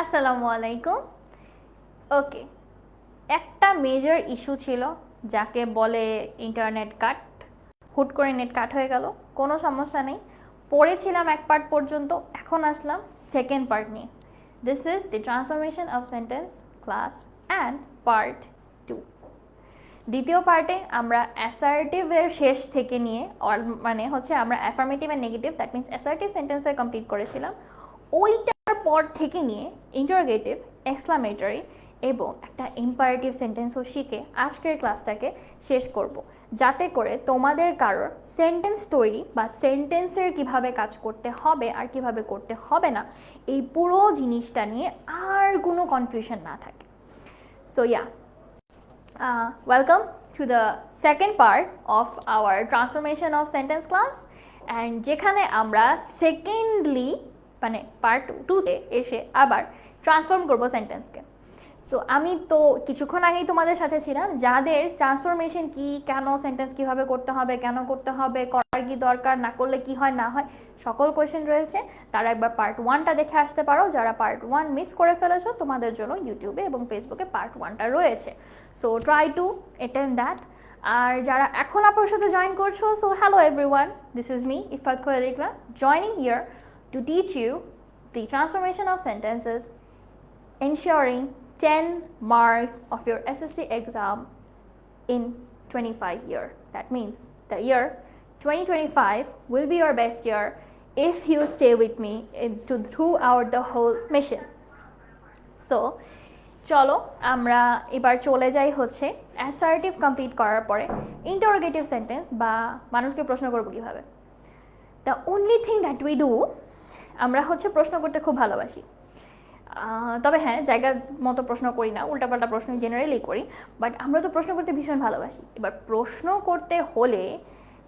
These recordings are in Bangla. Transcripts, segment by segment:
আসসালামু আলাইকুম। ওকে একটা মেজর ইস্যু ছিল যাকে বলে ইন্টারনেট কাট হুট করে নেট কাট হয়ে গেল, কোনো সমস্যা নেই। পড়েছিলাম এক পার্ট পর্যন্ত, এখন আসলাম সেকেন্ড পার্ট নিয়ে। This is the transformation of sentence class and part two দ্বিতীয় পার্টে আমরা অ্যাসার্টিভের শেষ থেকে নিয়ে মানে হচ্ছে আমরা affirmative and negative that means assertive সেন্টেন্সে কমপ্লিট করেছিলাম। ওইটার পর থেকে নিয়ে ইন্টারগেটিভ এক্সক্লামেটরি এবং একটা ইম্পারেটিভ সেন্টেন্সও শিখে আজকের ক্লাসটাকে শেষ করব। যাতে করে তোমাদের কারোর সেন্টেন্স তৈরি বা সেন্টেন্সের কীভাবে কাজ করতে হবে আর কীভাবে করতে হবে না, এই পুরো জিনিসটা নিয়ে আর কোনো কনফিউশন না থাকে। So yeah welcome to the second part of our our of sentence class and যেখানে আমরা সেকেন্ডলি মানে পার্ট টুতে এসে আবার ট্রান্সফর্ম করব সেন্টেন্সকে সো আমি তো কিছুক্ষণ আগেই তোমাদের সাথে ছিলাম, যাদের ট্রান্সফরমেশন কি, কেন সেন্টেন্স কীভাবে করতে হবে, কেন করতে হবে, করার কি দরকার, না করলে কি হয়, না হয়, সকল কোয়েশ্চেন রয়েছে। তারা একবার পার্ট ওয়ানটা দেখে আসতে পারো। যারা পার্ট ওয়ান মিস করে ফেলেছো, তোমাদের জন্য ইউটিউবে এবং ফেসবুকে পার্ট ওয়ানটা রয়েছে। So try to attend that আর যারা এখন আপনার সাথে জয়েন করছ so hello everyone this is me Ifat খোয়ালিকরা joining here To teach you the transformation of sentences ensuring 10 marks of your SSC exam in 25 year. That means the year 2025 will be your best year if you stay with me into throughout the whole mission. So চলো আমরা এবার চলে যাই হচ্ছে অ্যাসার্টিভ কমপ্লিট করার পরে ইন্টারোগেটিভ সেন্টেন্স বা মানুষকে প্রশ্ন করবো কীভাবে the only thing that we do আমরা হচ্ছে প্রশ্ন করতে খুব ভালোবাসি। তবে হ্যাঁ জায়গার মতো প্রশ্ন করি না, উল্টাপাল্টা প্রশ্ন জেনারেলি করি বাট আমরা তো প্রশ্ন করতে ভীষণ ভালোবাসি। এবার প্রশ্ন করতে হলে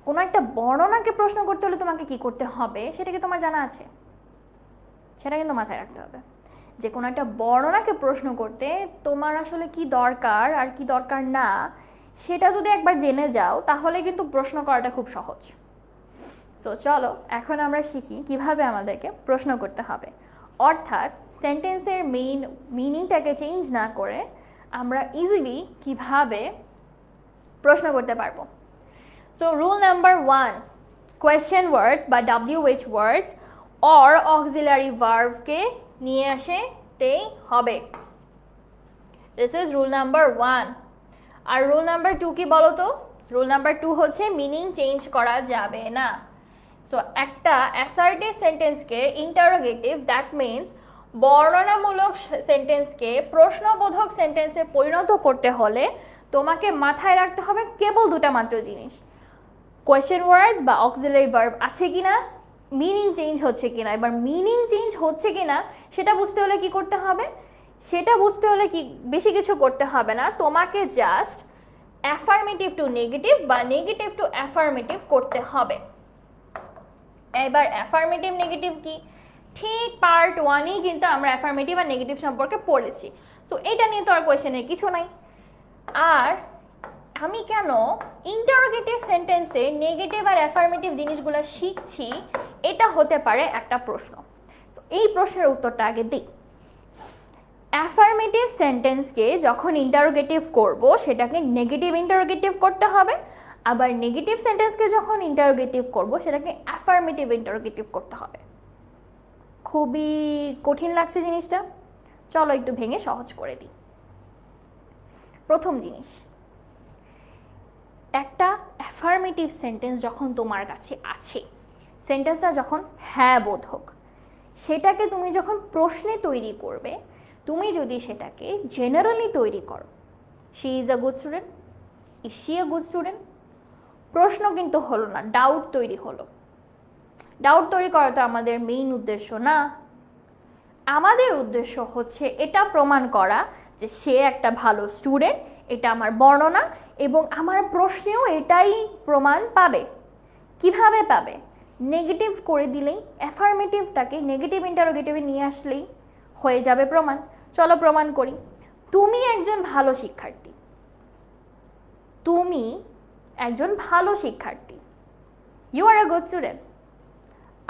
কোনো একটা বর্ণনাকে প্রশ্ন করতে হলে তোমাকে কি করতে হবে, সেটা কি তোমার জানা আছে? সেটা কিন্তু মাথায় রাখতে হবে। যে কোনো একটা বর্ণনাকে প্রশ্ন করতে তোমার আসলে কি দরকার আর কি দরকার না, সেটা যদি একবার জেনে যাও, তাহলে কিন্তু প্রশ্ন করাটা খুব সহজ। সো চলো, এখন আমরা শিখি কীভাবে আমাদেরকে প্রশ্ন করতে হবে। অর্থাৎ সেন্টেন্সের মেইন মিনিংটাকে চেঞ্জ না করে আমরা ইজিলি কীভাবে প্রশ্ন করতে পারব। So rule number one question words বা ডাব্লিউএইচ ওয়ার্ডস অর অক্সিলারি ভার্ভকে নিয়ে আসতেই হবে। This is rule number one R rule number two কি বলো তো রুল নাম্বার টু হচ্ছে মিনিং চেঞ্জ করা যাবে না। সো একটা অ্যাসার্টিভ সেন্টেন্সকে ইন্টারোগেটিভ দ্যাট মিনস বর্ণনামূলক সেন্টেন্সকে প্রশ্নবোধক সেন্টেন্সে পরিণত করতে হলে তোমাকে মাথায় রাখতে হবে কেবল দুটা মাত্র জিনিস। কোয়েশ্চেন ওয়ার্ডস বা অক্সিলারি ভার্ব আছে কি না মিনিং চেঞ্জ হচ্ছে কি না এবার মিনিং চেঞ্জ হচ্ছে কিনা, সেটা বুঝতে হলে কি করতে হবে? সেটা বুঝতে হলে কি বেশি কিছু করতে হবে না, তোমাকে জাস্ট অ্যাফার্মেটিভ টু নেগেটিভ বা নেগেটিভ টু অ্যাফার্মেটিভ করতে হবে। এবার অ্যাফার্মেটিভ নেগেটিভ কি? ঠিক পার্ট ওয়ানেই কিন্তু আমরা অ্যাফার্মেটিভ আর নেগেটিভ সম্পর্কে পড়েছি। সো এটা নিয়ে তো আর কোয়েশনের কিছু নাই। আর আমি কেন ইন্টারোগেটিভ সেন্টেন্সে নেগেটিভ আর অ্যাফার্মেটিভ জিনিসগুলো শিখছি এটা হতে পারে একটা প্রশ্ন। So, এই প্রশ্নের উত্তরটা আগে দিই। অ্যাফার্মেটিভ সেন্টেন্সকে যখন ইন্টারোগেটিভ করব সেটাকে নেগেটিভ ইন্টারোগেটিভ করতে হবে। আবার নেগেটিভ সেন্টেন্সকে যখন ইন্টারোগেটিভ করব, সেটাকে অ্যাফার্মেটিভ ইন্টারোগেটিভ করতে হবে। খুবই কঠিন লাগছে জিনিসটা। চলো একটু ভেঙে সহজ করে দিই। প্রথম জিনিস, একটা অ্যাফার্মেটিভ সেন্টেন্স যখন তোমার কাছে আছে সেন্টেন্সটা যখন হ্যাঁ বোধক সেটাকে তুমি যখন প্রশ্নে তৈরি করবে, তুমি যদি সেটাকে জেনারেলি তৈরি করো she is a good student is she a good student প্রশ্ন কিন্তু হলো না ডাউট তৈরি হলো। ডাউট তৈরি করা তো আমাদের মেইন উদ্দেশ্য না। আমাদের উদ্দেশ্য হচ্ছে এটা প্রমাণ করা যে সে একটা ভালো স্টুডেন্ট এটা আমার বর্ণনা এবং আমার প্রশ্নেও এটাই প্রমাণ পাবে। কীভাবে পাবে? নেগেটিভ করে দিলেই অ্যাফার্মেটিভটাকে নেগেটিভ ইন্টারোগেটিভে নিয়ে আসলেই হয়ে যাবে প্রমাণ। চলো প্রমাণ করি। তুমি একজন ভালো শিক্ষার্থী। তুমি একজন ভালো শিক্ষার্থী। You are a good student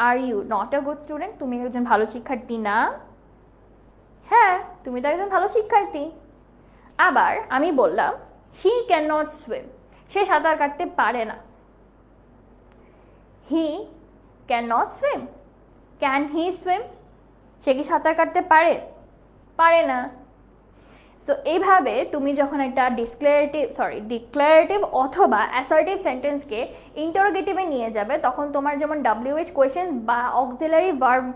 are you not a good student তুমি একজন ভালো শিক্ষার্থী না? হ্যাঁ তুমি তো একজন ভালো শিক্ষার্থী। আবার আমি বললাম হি ক্যান নট সুইম সে সাঁতার কাটতে পারে না। He can not swim can he swim সে কি সাঁতার কাটতে পারে? পারে না। সো এইভাবে তুমি যখন একটা ডিসক্লারেটিভ সরি ডিক্লারেটিভ অথবা অ্যাসার্টিভ সেন্টেন্সকে ইন্টারোগেটিভে নিয়ে যাবে, তখন তোমার যেমন ডাব্লিউএইচ কোয়েশ্চেন বা অক্সিলারি ভার্ব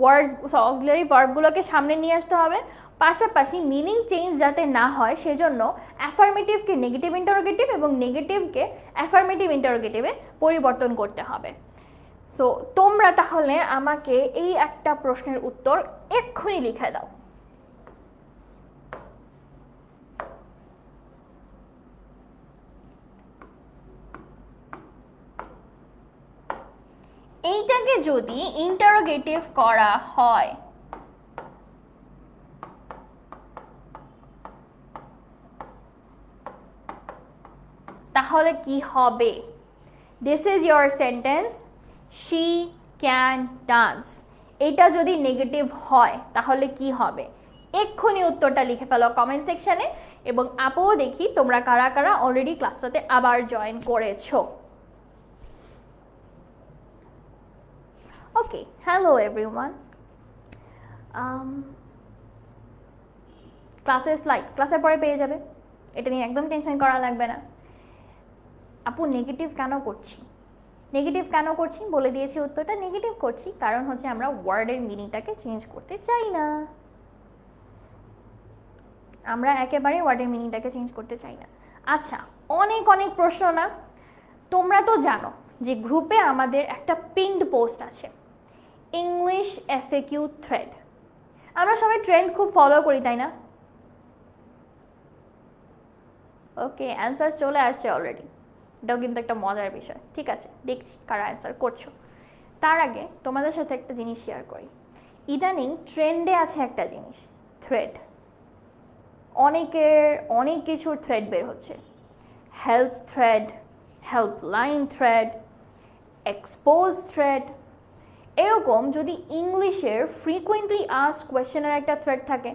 ওয়ার্ডস অক্সিলারি ভার্বগুলোকে সামনে নিয়ে আসতে হবে। পাশাপাশি মিনিং চেঞ্জ যাতে না হয়, সেজন্য অ্যাফার্মেটিভকে নেগেটিভ ইন্টারোগেটিভ এবং নেগেটিভকে অ্যাফার্মেটিভ ইন্টারোগেটিভে পরিবর্তন করতে হবে। সো তোমরা তাহলে আমাকে এই একটা প্রশ্নের উত্তর এক্ষুনি লিখে দাও। এইটাকে যদি ইন্টারোগেটিভ করা হয়, তাহলে কি হবে? This is your sentence she can dance এটা যদি নেগেটিভ হয়, তাহলে কি হবে? এক্ষুনি উত্তরটা লিখে ফেলো কমেন্ট সেকশানে এবং আপুও দেখি তোমরা কারা কারা অলরেডি ক্লাসটাতে আবার জয়েন করেছ। ওকে হ্যালো এভরিওয়ান ক্লাসের স্লাইড ক্লাসের পরে পেয়ে যাবে। এটা নিয়ে একদম টেনশন করা লাগবে না। আপু নেগেটিভ কেন করছি? নেগেটিভ কেন করছি? বলে দিয়েছি উত্তরটা নেগেটিভ করছি। কারণ হচ্ছে আমরা ওয়ার্ডের মিনিংটাকে চেঞ্জ করতে চাই না। আমরা একেবারে ওয়ার্ডের মিনিংটাকে চেঞ্জ করতে চাই না। আচ্ছা অনেক অনেক প্রশ্ন না? তোমরা তো জানো যে গ্রুপে আমাদের একটা পিন্ড পোস্ট আছে। ইংলিশ এফএকিউ থ্রেড আমরা সবাই ট্রেন্ড খুব ফলো করি, তাই না? ওকে অ্যান্সার চলে আসছে অলরেডি এটাও কিন্তু একটা মজার বিষয়। ঠিক আছে, দেখছি কারা অ্যান্সার করছ। তার আগে তোমাদের সাথে একটা জিনিস শেয়ার করি। ইদানিং ট্রেন্ডে আছে একটা জিনিস থ্রেড অনেকের, অনেক কিছুর থ্রেড বের হচ্ছে। Help thread helpline thread expose thread এরকম যদি ইংলিশের ফ্রিকুয়েন্টলি আস্ক কোয়েশ্চেনের একটা থ্রেড থাকে,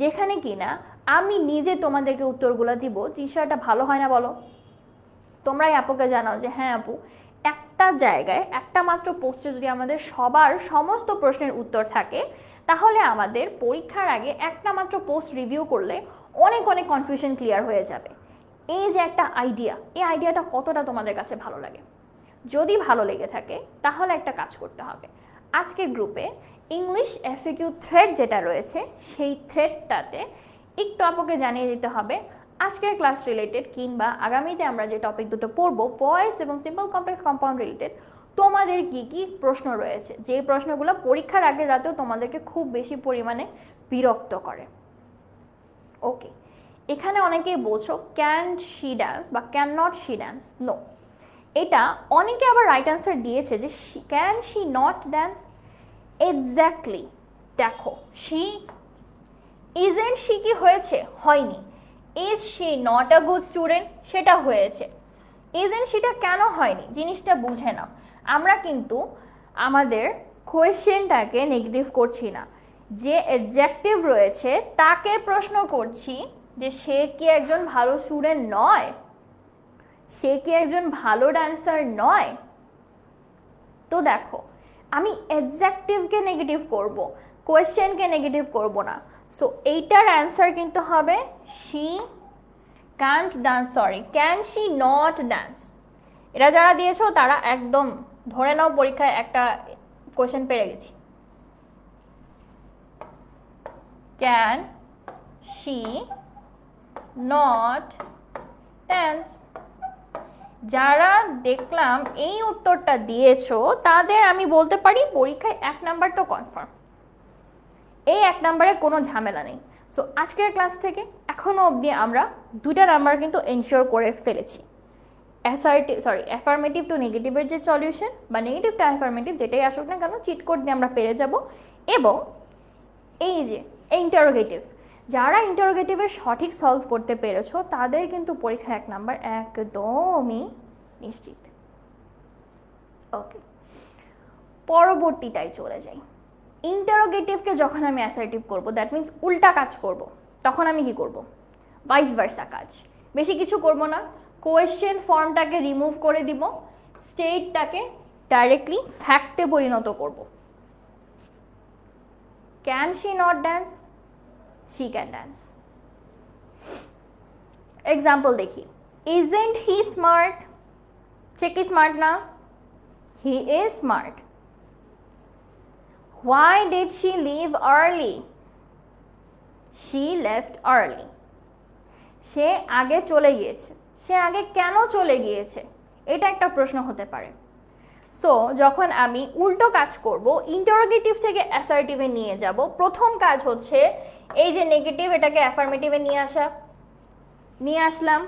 যেখানে কিনা আমি নিজে তোমাদেরকে উত্তরগুলো দিব টিচারটা ভালো হয় না বলো? তোমরাই আপুকে জানাও যে হ্যাঁ আপু, একটা জায়গায়, একটা মাত্র পোস্টে যদি আমাদের সবার সমস্ত প্রশ্নের উত্তর থাকে, তাহলে আমাদের পরীক্ষার আগে একটা মাত্র পোস্ট রিভিউ করলে অনেক অনেক কনফিউশন ক্লিয়ার হয়ে যাবে। এই যে একটা আইডিয়া এই আইডিয়াটা কতটা তোমাদের কাছে ভালো লাগে? যদি ভালো লেগে থাকে, তাহলে একটা কাজ করতে হবে। আজকে গ্রুপে ইংলিশ এফিকিউ থ্রেড যেটা রয়েছে, সেই থ্রেডটাতে একটু আপুকে জানিয়ে দিতে হবে, আজকের ক্লাস রিলেটেড কিংবা আগামীতে আমরা যে টপিক দুটো পড়ব ভয়েস এবং সিম্পল কমপ্লেক্স কম্পাউন্ড রিলেটেড তোমাদের কি কি প্রশ্ন রয়েছে? যে প্রশ্নগুলো পরীক্ষার আগের রাতেও তোমাদেরকে খুব বেশি পরিমাণে বিরক্ত করে। ওকে এখানে অনেকেই বলছো ক্যান শি ড্যান্স বা can not she dance no এটা অনেকে আবার রাইট অ্যান্সার দিয়েছে যে can she not dance exactly দেখো শি ইজেন্ট শি কি হয়েছে? হয়নি। Is she not a good student সেটা হয়েছে। ইজেন্ট সেটা কেন হয়নি? জিনিসটা বুঝে নাও। আমরা কিন্তু আমাদের কোয়েশ্চেনটাকে নেগেটিভ করছি না। যে অ্যাডজেক্টিভ রয়েছে, তাকে প্রশ্ন করছি যে সে কি একজন ভালো স্টুডেন্ট নয়? সে কি একজন ভালো ডান্সার নয়? তো দেখো, আমি অ্যাডজেক্টিভকে নেগেটিভ করব কোয়েশ্চেনকে নেগেটিভ করব না। সো এইটার অ্যান্সার কিন্তু হবে she can't dance sorry can she not dance এরা যারা দিয়েছ, তারা একদম ধরে নাও পরীক্ষায় একটা কোয়েশ্চেন পেরে গেছি। ক্যান শি নট ড্যান্স যারা দেখলাম এই উত্তরটা দিয়েছ, তাদের আমি বলতে পারি পরীক্ষায় এক নাম্বার তো কনফার্ম এই এক নাম্বারে কোনো ঝামেলা নেই। সো আজকের ক্লাস থেকে এখনও অবধি আমরা দুটা নাম্বার কিন্তু এনশিওর করে ফেলেছি। অ্যাসার্টিভ সরি অ্যাফার্মেটিভ টু নেগেটিভের যে সলিউশন বা নেগেটিভ টু অ্যাফার্মেটিভ যেটাই আসুক না কেন চিট কোড দিয়ে আমরা পেরে যাব। এবং এই যে ইন্টারোগেটিভ যারা ইন্টারোগেটিভের সঠিক সলভ করতে পেরেছ, তাদের কিন্তু পরীক্ষা এক নাম্বার একদমই নিশ্চিত। ওকে পরবর্তীটাই চলে যাই। ইন্টারোগেটিভকে যখন আমি অ্যাসার্টিভ করব দ্যাট মিন্স উল্টা কাজ করব, তখন আমি কি করব? ভাইস ভার্সা কাজ। বেশি কিছু করব না। কোয়েশ্চেন ফর্মটাকে রিমুভ করে দিব। স্টেটটাকে ডাইরেক্টলি ফ্যাক্টে পরিণত করব। Can she not dance she can dance example দেখি ইজেন্ট হি স্মার্ট সে কি স্মার্ট না he is smart why did she leave early she left early সে আগে চলে গিয়েছে। সে আগে কেন চলে গিয়েছে? এটা একটা প্রশ্ন হতে পারে। সো যখন আমি উল্টো কাজ করব ইন্টারোগেটিভ থেকে অ্যাসার্টিভে নিয়ে যাব, প্রথম কাজ হচ্ছে এই যে নেগেটিভ এটাকে অ্যাফার্মেটিভে নিয়ে আসা। নিয়ে আসলাম।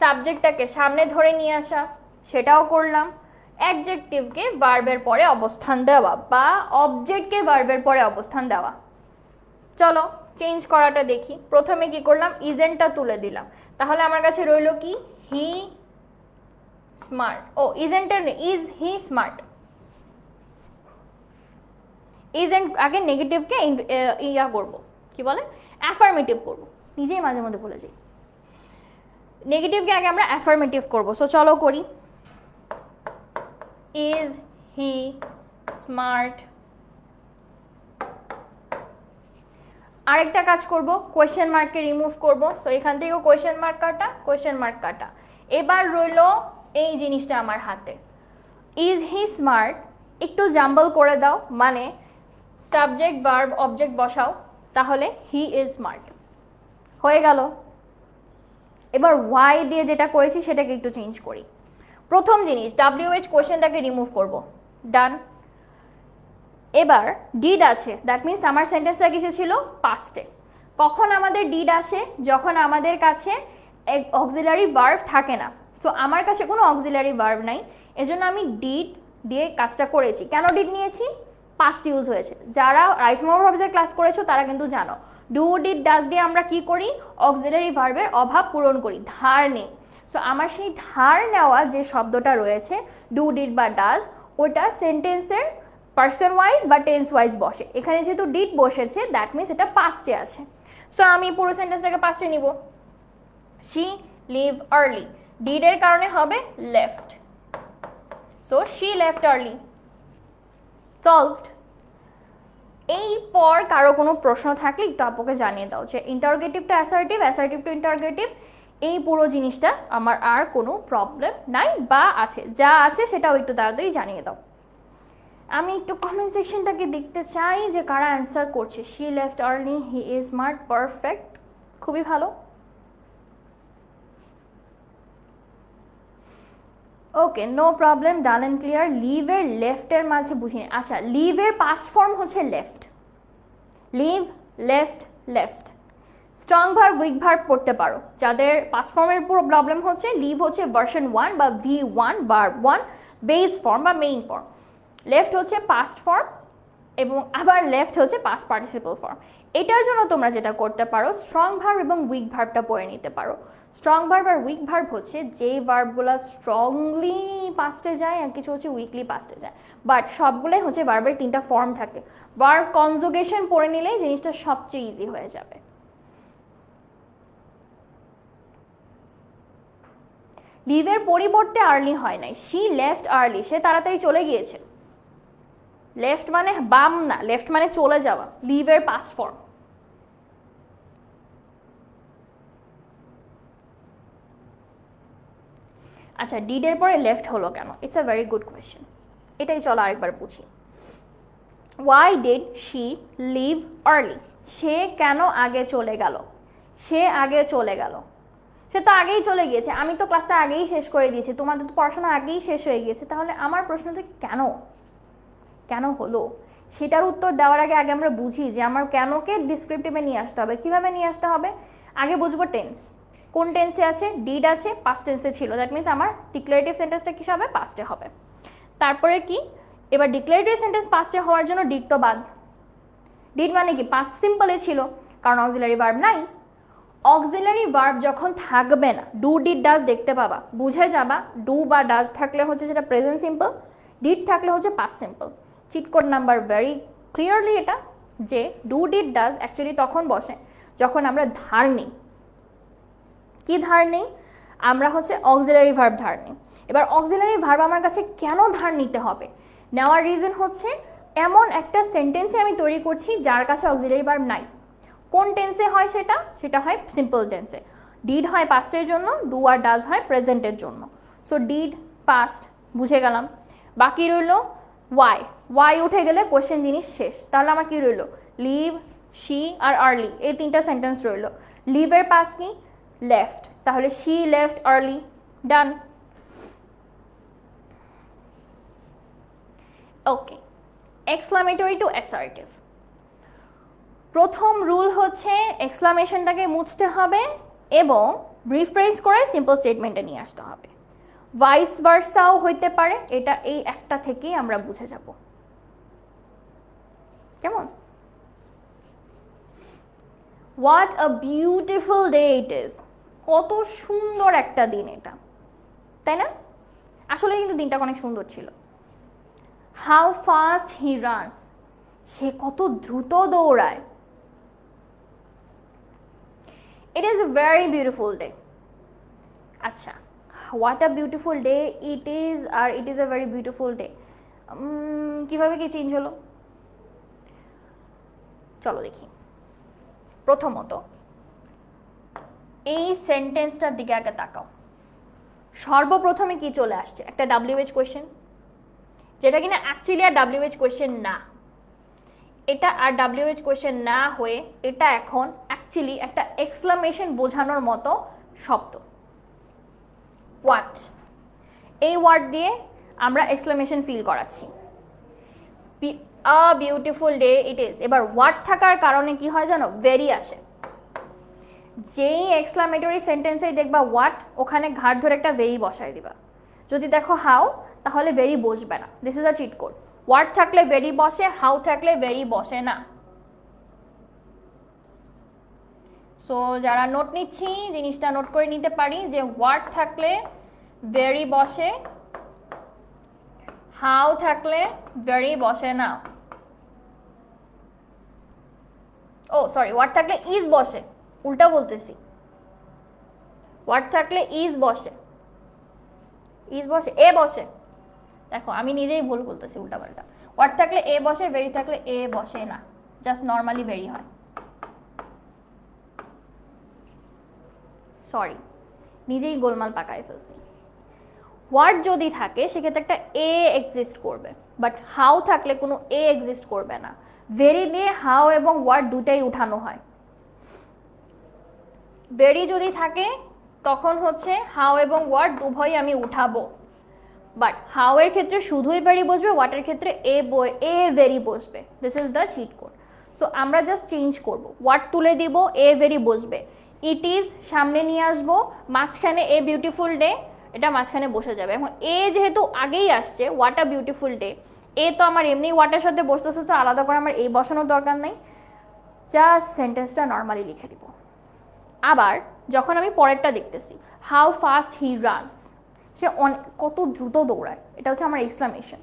সাবজেক্টটাকে সামনে ধরে নিয়ে আসা। সেটাও করলাম। অ্যাডজেক্টিভকে ভার্বের পরে অবস্থান দেওয়া বা অবজেক্টকে ভার্বের পরে অবস্থান দেওয়া। চলো চেঞ্জ করাটা দেখি। প্রথমে কি করলাম? ইজেন্টটা তুলে দিলাম। তাহলে আমার কাছে রইল কি? হি স্মার্ট ও ইজেন্টের ইজ হি স্মার্ট ইজেন্ট আগে নেগেটিভকে ইয়া করব। কি বলে? অ্যাফার্মেটিভ করব। নিজেই মাঝে মধ্যে বলে যাই। নেগেটিভকে আগে আমরা অ্যাফার্মেটিভ করব। সো চলো করি। ইজ হি স্মার্ট আরেকটা কাজ করব কোয়েশ্চেন মার্ককে রিমুভ করব। সো এখান থেকেও কোয়েশ্চেন মার্ক কাটা কোয়েশ্চেন মার্ক কাটা। এবার রইল এই জিনিসটা আমার হাতে। ইজ হি স্মার্ট একটু জাম্বল করে দাও। মানে সাবজেক্ট ভার্ব অবজেক্ট বসাও। তাহলে হি ইজ স্মার্ট হয়ে গেল। এবার ওয়াই দিয়ে যেটা করেছি সেটাকে একটু চেঞ্জ করি। প্রথম জিনিস ডাব্লিউএইচ কোয়েশ্চেনটাকে রিমুভ করব। ডান এবার ডিড আছে দ্যাট মিন্স আমার সেন্টেন্সটা কিসে ছিল? পাস্টে কখন আমাদের ডিড আসে? যখন আমাদের কাছে অক্সিলারি ভার্ব থাকে না। সো আমার কাছে কোনো অক্সিলারি ভার্ব নাই। এজন্য আমি ডিড দিয়ে কাজটা করেছি। কেন ডিড নিয়েছি? পাস্ট ইউজ হয়েছে। যারা রাইট মোর ভার্বসের ক্লাস করেছ, তারা কিন্তু জানো। ডু ডিড ডাস দিয়ে আমরা কি করি? অক্সিলারি ভার্বের অভাব পূরণ করি, ধার নেই। সো আমার সেই ধার নেওয়া যে শব্দটা রয়েছে ডু ডিড বা ডাজ ওটা সেন্টেন্সের পার্সন ওয়াইজ বা টেন্স ওয়াইজ বসে। এখানে যেহেতু ডিড বসেছে দ্যাট মিনস এটা পাস্টে আছে। সো আমি পুরো সেন্টেন্সটাকে পাস্টে নিব। শি লিভ আর্লি ডিডের কারণে হবে left so she left early solved এই পর কারও কোনো প্রশ্ন থাকলে একটু আপুকে জানিয়ে দাও যে interrogative to assertive assertive to interrogative এই পুরো জিনিসটা আমার আর কোনো প্রবলেম নাই বা আছে। যা আছে সেটাও একটু তাড়াতাড়ি জানিয়ে দাও। আমি একটু কমেন্ট সেকশনটাকে দেখতে চাই যে কারা অ্যান্সার করছে। She left early he is smart perfect খুবই ভালো। Okay no problem done and clear লিভের লেফটের মাঝে বুঝিনি আচ্ছা লিভের পাস্ট ফর্ম হচ্ছে left leave left left strong verb weak verb পড়তে পারো। যাদের পাস্ট ফর্মের পুরো প্রবলেম হচ্ছে লিভ হচ্ছে ভার্সন ওয়ান বা ভি ওয়ান বার ওয়ান বেস ফর্ম বা মেইন ফর্ম লেফট হচ্ছে পাস্ট ফর্ম এবং আবার লেফট হচ্ছে পাস্ট পার্টিসিপল ফর্ম এটার জন্য তোমরা যেটা করতে পারো স্ট্রং ভার্ব এবং উইক ভার্বটা পড়ে নিতে পারো। স্ট্রং ভার্ব আর উইক ভার্ব হচ্ছে যেই ভার্বগুলো স্ট্রংলি পাস্টে যায় আর কিছু হচ্ছে উইকলি পাস্টে যায়। বাট সবগুলোই হচ্ছে ভার্বের তিনটা ফর্ম থাকে। ভার্ব কনজুগেশন পড়ে নিলেই জিনিসটা সবচেয়ে ইজি হয়ে যাবে। লিভের পরিবর্তে আর্লি হয় নাই। শি লেফট আর্লি সে তাড়াতাড়ি চলে গিয়েছে। লেফট মানে বাম না লেফট মানে চলে যাওয়া লিভের পাস ফর্ম আচ্ছা ডিডের পরে লেফট হলো কেন? It's a very good question এটাই চলো আরেকবার বুঝি। Why did she leave early সে কেন আগে চলে গেল? সে আগে চলে গেল। সে তো আগেই চলে গিয়েছে। আমি তো ক্লাসটা আগেই শেষ করে দিয়েছি। তোমাদের তো পড়াশোনা আগেই শেষ হয়ে গিয়েছে। তাহলে আমার প্রশ্নটা কেন? কেন হলো? সেটার উত্তর দেওয়ার আগে আগে আমরা বুঝি যে আমার কেনকে ডিসক্রিপটিভে নিয়ে আসতে হবে। কীভাবে নিয়ে আসতে হবে? আগে বুঝব টেন্স কোন টেন্সে আছে? ডিড আছে পাস্ট টেন্সে ছিল। দ্যাট মিনস আমার ডিক্লারেটিভ সেন্টেন্সটা কী হবে? পাস্টে হবে। তারপরে কি? এবার ডিক্লারেটিভ সেন্টেন্স পাস্টে হওয়ার জন্য ডিড তো বাদ। ডিড মানে কি? পাস্ট সিম্পলে ছিল। কারণ অক্সিলারি ভার্ব নাই। অক্সিলারি ভার্ব যখন থাকবে না ডু ডিড ডাজ দেখতে পাবা। বুঝে যাবা ডু বা ডাজ থাকলে হচ্ছে সেটা প্রেজেন্ট সিম্পল ডিড থাকলে হচ্ছে past simple cheat code number very clearly এটা, যে ডু ডিড ডাজ অ্যাকচুয়ালি তখন বসে, যখন আমরা ধার নিই। কি ধার নেই? আমরা হচ্ছে অক্সিলারি ভার্ব ধার নিই। এবার অক্সিলারি ভার্ব আমার কাছে কেন ধার নিতে হবে? নেওয়ার রিজন হচ্ছে এমন একটা সেন্টেন্সে আমি তৈরি করছি যার কাছে অক্সিলারি ভার্ব নাই। কোন টেন্সে হয় সেটা? সেটা হয় সিম্পল টেন্সে ডিড হয় পাস্টের জন্য ডু আর ডাজ হয় প্রেজেন্টের জন্য। সো ডিড পাস্ট বুঝে গেলাম। বাকি রইল ওয়াই ওয়াই উঠে গেলে কোয়েশ্চেন জিনিস শেষ? তাহলে আমার কি রইল? লিভ শি আর আর্লি এই তিনটা সেন্টেন্স রইল। লিভের পাস কি? লেফট তাহলে she left early done okay exclamatory to assertive প্রথম রুল হচ্ছে এক্সক্লামেশনটাকে মুছতে হবে এবং রিফ্রেশ করে সিম্পল স্টেটমেন্টে নিয়ে আসতে হবে। ভাইস ভার্সাও হইতে পারে, এটা এই একটা থেকেই আমরা বুঝে যাব। কেমন? What a beautiful day it is কত সুন্দর একটা দিন এটা। তাই না? আসলে কিন্তু দিনটা অনেক সুন্দর ছিল। হাউ ফাস্ট হি রানস সে কত দ্রুত দৌড়ায়। It is a very beautiful day আচ্ছা what a beautiful day it is R it is a very beautiful day কীভাবে কি চেঞ্জ হলো? চলো দেখি। প্রথমত, এই সেন্টেন্সটার দিকে আগে তাকাও। সর্বপ্রথমে কি চলে আসছে? একটা ডাব্লিউএইচ কোয়েশ্চেন যেটা কিনা অ্যাকচুয়ালি আর ডাব্লিউএইচ কোয়েশ্চেন না। এটা আর ডাব্লিউএইচ কোয়েশ্চেন না হয়ে এটা এখন অ্যাকচুয়ালি একটা এক্সক্লামেশন বোঝানোর মতো শব্দ। হোয়াট এই ওয়ার্ড দিয়ে আমরা এক্সক্লামেশন ফিল করাচ্ছি। A beautiful day it is এবার ওয়ার্ড থাকার কারণে কি হয় জানো? ভেরি আসে। যেই এক্সক্লামেটরি সেন্টেন্সেই দেখবা হোয়াট ওখানে ঘাট ধরে একটা ভেরি বসায় দিবা। যদি দেখো হাউ তাহলে ভেরি বসবে না। This is a cheat code word থাকলে ভেরি বসে হাউ থাকলে ভেরি বসে না। সো যারা নোট নিচ্ছি, জিনিসটা নোট করে নিতে পারি যে ওয়ার্ড থাকলে ভেরি বসে হাউ থাকলে ভেরি বসে না। ও সরি ওয়ার্ড থাকলে ইজ বসে, উল্টা বলতেছি। ওয়ার্ড থাকলে ইজ বসে ইজ বসে, এ বসে। দেখো, আমি নিজেই ভুল বলতেছি উল্টা পাল্টা ওয়ার্ড থাকলে এ বসে ভেরি থাকলে এ বসে না জাস্ট নর্মালি ভেরি হয়। সরি নিজেই গোলমাল পাকায় ফেলছি। ওয়ার্ড যদি থাকে, সেক্ষেত্রে একটা এ এক্সিস্ট করবে বাট হাউ থাকলে কোনো এ এক্সিস্ট করবে না। ভেরি দিয়ে হাউ এবং ওয়ার্ড দুটাই উঠানো হয়। ভেরি যদি থাকে, তখন হচ্ছে হাউ এবং ওয়ার্ড উভয়ই আমি উঠাবো। বাট হাউ এর ক্ষেত্রে শুধুই ভেরি বসবে ওয়াটের ক্ষেত্রে এ এ ভেরি বসবে। This is the cheat code so আমরা জাস্ট চেঞ্জ করব। ওয়াট তুলে দিব এ ভেরি বসবে। ইট ইজ সামনে নিয়ে আসব, মাঝখানে এ বিউটিফুল ডে এটা মাঝখানে বসে যাবে। এখন এ যেহেতু আগেই আসছে what a beautiful day a তো আমার এমনি ওয়াটের সাথে বসতেছে, তো আলাদা করে আমার এই বসানোর দরকার নেই। জাস্ট সেন্টেন্সটা নর্মালি লিখে দিব। আবার যখন আমি পরেরটা দেখতেছি হাউ ফাস্ট হি রানস সে অনেক কত দ্রুত দৌড়ায়, এটা হচ্ছে আমার exclamation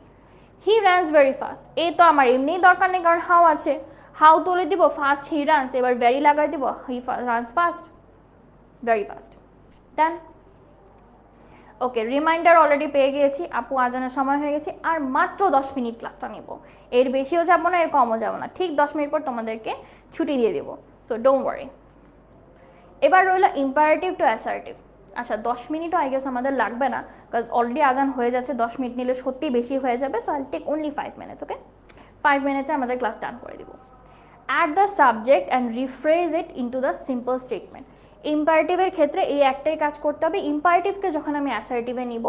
he runs very fast এ তো আমার এমনিই দরকার নেই, কারণ হাউ আছে। হাউ তুলে দিব? ফাস্ট হি রানস এবার ভেরি লাগাই দিব। He runs fast very fast done okay reminder already পেয়ে গিয়েছি। আপু আজানের সময় হয়ে গেছে। আর মাত্র দশ মিনিট ক্লাসটা নেব। এর বেশিও যাব না, এর কমও যাব না। ঠিক দশ মিনিট পর তোমাদেরকে ছুটি দিয়ে দেবো। সো ডোন্ট ওয়ারি এবার রইল ইম্পারেটিভ টু অ্যাসার্টিভ আচ্ছা দশ মিনিটও আই গেস আমাদের লাগবে না বিকজ অলরেডি আজান হয়ে যাচ্ছে। দশ মিনিট নিলে সত্যি বেশি হয়ে যাবে। So I take only five minutes okay five মিনিটসে আমাদের ক্লাস ডান করে দিব। At the subject and rephrase it into the simple statement ইম্পারেটিভের ক্ষেত্রে এই একটাই কাজ করতে হবে। ইম্পারেটিভকে যখন আমি অ্যাসার্টিভে নিব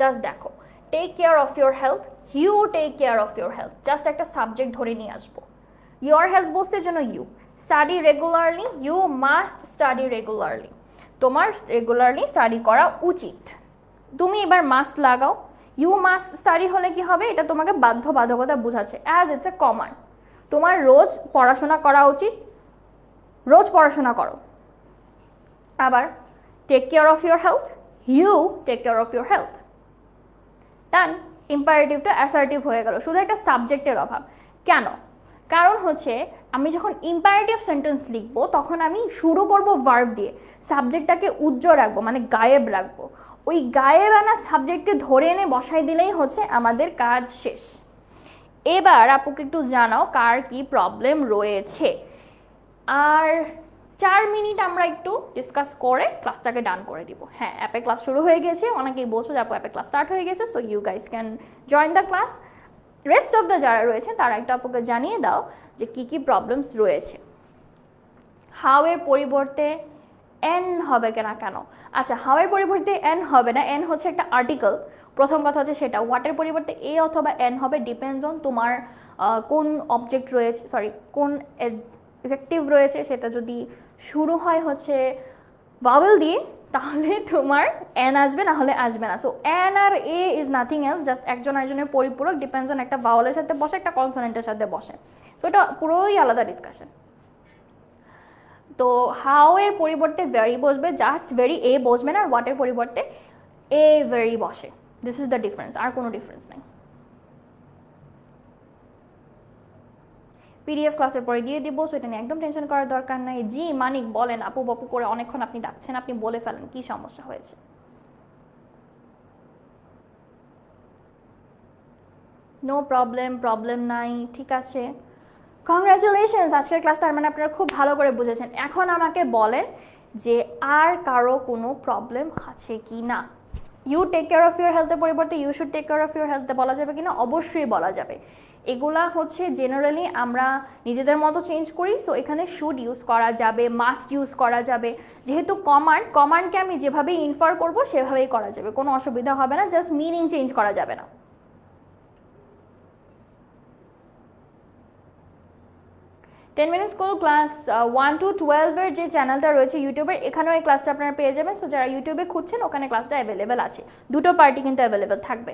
জাস্ট দেখো take care of your health you take care of your health just একটা সাবজেক্ট ধরে নিয়ে আসব। ইউর হেলথ বসতে যেন you study regularly you must study regularly তোমার রেগুলারলি স্টাডি করা উচিত। তুমি এবার মাস্ট লাগাও। ইউ মাস্ট স্টাডি হলে কি হবে? এটা তোমাকে বাধ্যবাধকতা বোঝাচ্ছে। অ্যাজ ইটস এ কমান্ড তোমার রোজ পড়াশোনা করা উচিত। রোজ পড়াশোনা করো। আবার take care of your health you take care of your health done ইম্পারেটিভটা assertive হয়ে গেল। শুধু একটা সাবজেক্টের অভাব। কেন? কারণ হচ্ছে, আমি যখন ইম্পারেটিভ সেন্টেন্স লিখব, তখন আমি শুরু করব ভার্ব দিয়ে। সাবজেক্টটাকে উজ্জ্বল রাখব মানে গায়েব রাখব। ওই গায়েব আনা সাবজেক্টকে ধরে এনে বসাই দিলেই হচ্ছে আমাদের কাজ শেষ। এবার আপুকে একটু জানাও, কার কি প্রবলেম রয়েছে। আর চার মিনিট আমরা একটু ডিসকাস করে ক্লাসটাকে ডান করে দিব। হ্যাঁ অ্যাপে ক্লাস শুরু হয়ে গেছে, অনেকেই বলছো যে আপু অ্যাপে ক্লাস স্টার্ট হয়ে গেছে so you guys can join the class rest of the যারা রয়েছে তারা একটু আপুকে জানিয়ে দাও যে কি কি প্রবলেমস রয়েছে। হাউ এর পরিবর্তে এন হবে কিনা কেন? আচ্ছা হাউ এর পরিবর্তে এন হবে না এন হচ্ছে একটা আর্টিকেল প্রথম কথা হচ্ছে সেটা হোয়াটের পরিবর্তে এ অথবা এন হবে ডিপেন্ডস অন তোমার কোন অবজেক্ট রয়েছে সরি কোন এফেক্টিভ রয়েছে, সেটা যদি শুরু হয় হচ্ছে ভাওয়েল দিয়ে, তাহলে তোমার এন আসবে না হলে আসবে না। So N R a is nothing else just একজন আরেকজনের পরিপূরক ডিপেন্ডস অন একটা ভাওয়েলের সাথে বসে, একটা কনসোনেন্টের সাথে বসে। সো এটা পুরোই আলাদা ডিসকাশন তো হাউ এর পরিবর্তে ভেরি বসবে জাস্ট ভেরি এ বসবে না, আর হোয়াটের পরিবর্তে এ ভেরি বসে। দিস ইজ দ্য ডিফারেন্স আর কোনো ডিফারেন্স নেই। পিডিএফ ক্লাসের পরে দিয়ে দিব সো নিয়ে একদম টেনশন করার দরকার নাই। জি, মানিক, বলেন, আপু, বাপু করে অনেকক্ষণ আপনি ডাকছেন, আপনি বলে ফেলেন কি সমস্যা হয়েছে। নো প্রবলেম প্রবলেম নাই, ঠিক আছে। কংগ্রাচুলেশনস আজকের ক্লাস তার মানে আপনারা খুব ভালো করে বুঝেছেন। এখন আমাকে বলেন যে আর কারও কোনো প্রবলেম আছে কি না? You take care of your হেলথের পরিবর্তে you should take care of your হেলথে বলা যাবে কিনা? অবশ্যই বলা যাবে। এগুলা হচ্ছে জেনারেলি আমরা নিজেদের মতো চেঞ্জ করি সো এখানে শুড ইউজ করা যাবে মাস্ট ইউজ করা যাবে। যেহেতু কমান্ড কমান্ডকে আমি যেভাবে ইনফার করব, সেভাবেই করা যাবে, কোনো অসুবিধা হবে না জাস্ট মিনিং চেঞ্জ করা যাবে না। Ten minute school class one two টুয়েলভের যে চ্যানেলটা রয়েছে ইউটিউবের এখানেও এই ক্লাসটা আপনারা পেয়ে যাবেন। সো যারা ইউটিউবে খুঁজছেন, ওখানে ক্লাসটা অ্যাভেলেবেল আছে। দুটো পার্টি কিন্তু অ্যাভেলেবেল থাকবে।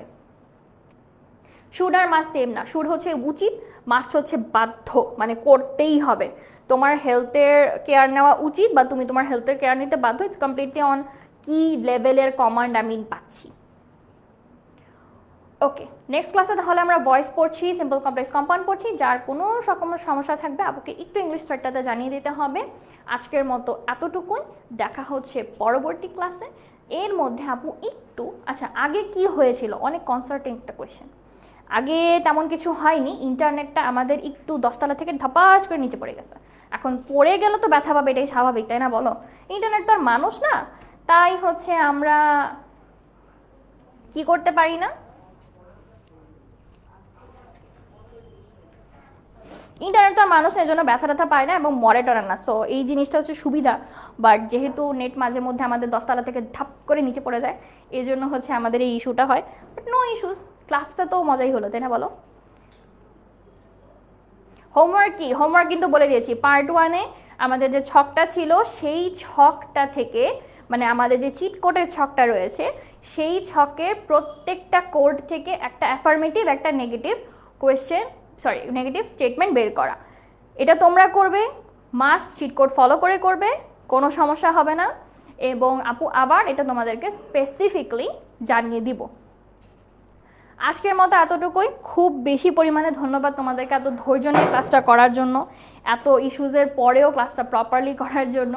শুড আর মাস্ট সেম না। শুড হচ্ছে উচিত মাস্ট হচ্ছে বাধ্য। মানে করতেই হবে। তোমার হেলথের কেয়ার নেওয়া উচিত, বা তুমি তোমার হেলথের কেয়ার নিতে বাধ্য। ইটস কমপ্লিটলি অন কি লেভেলের কমান্ড আমি পাচ্ছি। ওকে নেক্সট ক্লাসে তাহলে আমরা ভয়েস পড়ছি সিম্পল কমপ্লেক্স কম্পাউন্ড পড়ছি, যার কোনো রকম সমস্যা থাকবে, আপুকে একটু ইংলিশ থ্রেডটাতে জানিয়ে দিতে হবে। আজকের মতো এতটুকুই দেখা হচ্ছে পরবর্তী ক্লাসে এর মধ্যে আপু একটু আচ্ছা আগে কি হয়েছিল? অনেক কনসার্টিং একটা কোয়েশ্চেন আগে তেমন কিছু হয়নি ইন্টারনেটটা আমাদের একটু দশতলা থেকে ধাপাস করে নিচে পড়ে গেছে। এখন পড়ে গেল তো ব্যথা পাবে, এটাই স্বাভাবিক, তাই না বলো? ইন্টারনেট তো আর মানুষ না, তাই হচ্ছে আমরা কি করতে পারি না? ইন্টারনেট তো আর মানুষ এই জন্য ব্যথা ব্যথা পায় না এবং মরে টরে না। সো এই জিনিসটা হচ্ছে সুবিধা। বাট যেহেতু নেট মাঝে মধ্যে আমাদের দশতলা থেকে ধাপ করে নিচে পড়ে যায়, এই জন্য হচ্ছে আমাদের এই ইস্যুটা হয়। বাট নো ইস্যুস ক্লাসটা তো মজাই হলো, তাই না বলো? হোমওয়ার্ক কি? হোমওয়ার্ক কিন্তু বলে দিয়েছি। পার্ট ওয়ানে আমাদের যে ছকটা ছিল, সেই ছকটা থেকে মানে আমাদের যে চিট কোডের ছকটা রয়েছে, সেই ছকের প্রত্যেকটা কোড থেকে একটা অ্যাফার্মেটিভ একটা negative question sorry negative statement বের করা। এটা তোমরা করবে মাস্ট চিট কোড ফলো করে করবে, কোনো সমস্যা হবে না, এবং আপু আবার এটা তোমাদেরকে স্পেসিফিকলি জানিয়ে দিব। আজকের মতো এতটুকুই। খুব বেশি পরিমাণে ধন্যবাদ তোমাদেরকে এত ধৈর্য নিয়ে ক্লাসটা করার জন্য, এত ইস্যুজের পরেও ক্লাসটা প্রপারলি করার জন্য।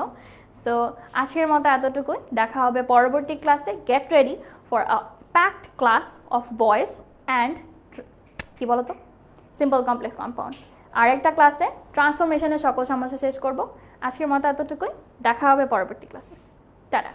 সো আজকের মতো এতটুকুই। দেখা হবে পরবর্তী ক্লাসে get ready for a packed class of voice and কী তো সিম্পল কমপ্লেক্স কম্পাউন্ড আর একটা ক্লাসে ট্রান্সফরমেশনের সকল সমস্যা শেষ করব। আজকের মতো এতটুকুই। দেখা হবে পরবর্তী ক্লাসে টাটা।